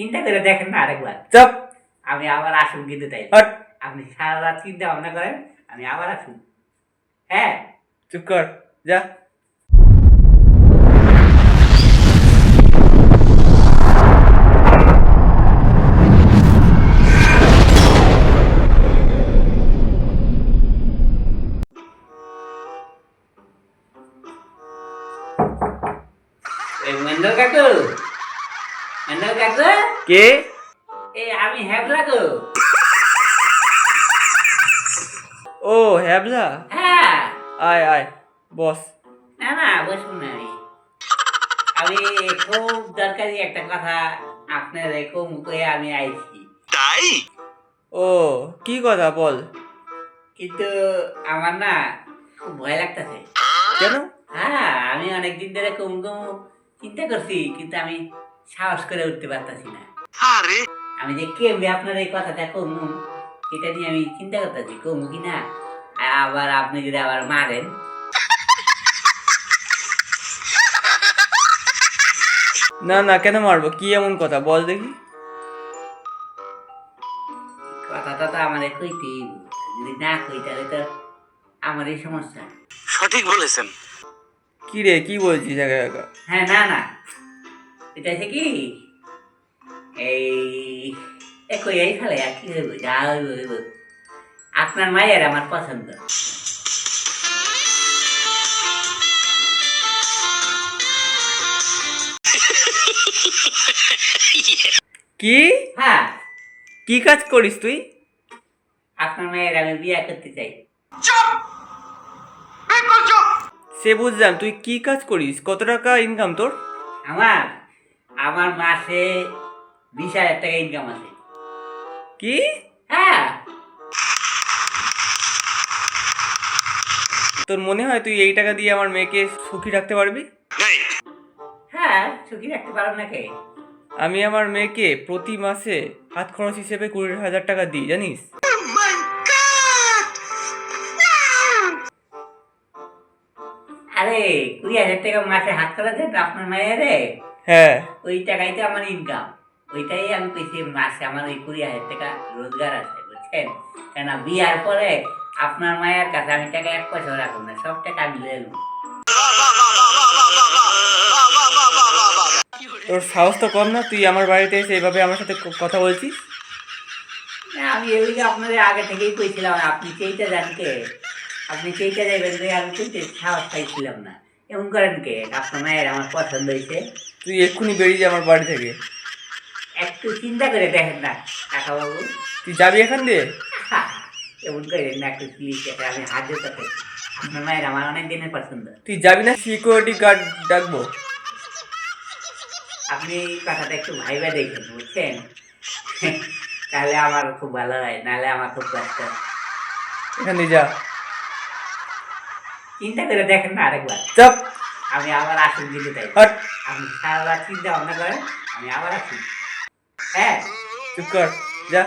চিন্তা করে দেখেন না আরেকবার। চাপ। আমি আবার আসুন কিন্তু তাই আপনি সারা রাত চিন্তা ভাবনা করেন আমি আবার আসুন। হ্যাঁ? চুপ কর যা। এই কাকু কাকু। কে? আমি হ্যাবলা গো। ও হ্যাবলা? হ্যাঁ। আয় আয় বস। না না বসুন না আমি। আমি খুব দরকারি একটা কথা আপনার রেখো মুখে আমি আইছি। ও কি কথা বল। কিন্তু আমার না খুব ভয় লাগতেছে। কেন? হ্যাঁ আমি অনেকদিন ধরে কম কম চিন্তা করছি কিন্তু আমি সাহস করে উঠতে পারতাছি না। আমি যে কেমনি আপনার এই কথাটা কমু এটা নিয়ে আমি চিন্তা করতেছি কমু কি না? আবার আপনি যদি আবার মারেন। না না কেন মারবো? কি এমন কথা? বল দেখি। কথাটা তো আমার হইব। যদি না কই তাহলে তো আমার এই সমস্যা। সঠিক বলেছেন। কি রে কি বলছিস হ্যাঁ না না। এটা হচ্ছে কি এই এ কই এই ফেলে আর কি হইব যা হইব হইব আপনার মায়ের আমার পছন্দ কি হ্যাঁ কি কাজ করিস তুই আপনার মায়ের আমি বিয়ে করতে চাই সে বুঝলাম তুই কি কাজ করিস কত টাকা ইনকাম তোর আমার আমার মাসে বিশ হাজার টাকা ইনকাম আছে। কি? হ্যাঁ। তোর মনে হয় তুই এই টাকা দিয়ে আমার মেয়েকে সুখী রাখতে পারবি? হ্যাঁ সুখী রাখতে পারব না কে? আমি আমার মেয়েকে প্রতি মাসে হাত খরচ হিসেবে কুড়ি হাজার টাকা দিই জানিস? আরে কুড়ি হাজার টাকা মাসে হাত দেন আপনার মায়ের? হ্যাঁ। ওই টাকাই তো আমার ইনকাম ওইটাই আমি পেয়েছি মাসে আমার ওই কুড়ি হাজার টাকা রোজগার আছে বুঝছেন? কেন বিয়ার পরে আপনার মায়ের কাছে আমি টাকা এক পয়সা রাখব না সব টাকা আমি লে নেব। তোর সাহস তো কম না তুই আমার বাড়িতে এসে এইভাবে আমার সাথে কথা বলছিস? আমি এগুলিকে আপনাদের আগে থেকেই কইছিলাম আপনি চেইটা যান কে আপনি চেইটা যাইবেন আমি কিন্তু সাহস পাইছিলাম না। এমন করেন কে? আপনার মায়ের আমার পছন্দ হয়েছে। তুই এক্ষুনি বেরিয়ে যা আমার বাড়ি থেকে। একটু চিন্তা করে দেখেন না কাকা বাবু তুই যাবি এখান দিয়ে? এমন করেন না একটু প্লিজ আমি হাত দিতে। আপনার মায়ের আমার অনেক দিনের পছন্দ। তুই যাবি না সিকিউরিটি গার্ড ডাকবো। আপনি কথাটা একটু ভাইবা দেখেন বুঝছেন? তাহলে আমার খুব ভালো হয় নাহলে আমার খুব কষ্ট এখান দিয়ে যা। চিন্তা করে দেখেন না আরেকবার। চপ। আমি আবার আসুন দিদি তাই। আপনি সারা রাত চিন্তা ভাবনা করেন আমি আবার আসুন হ্যাঁ। চুপ কর যা?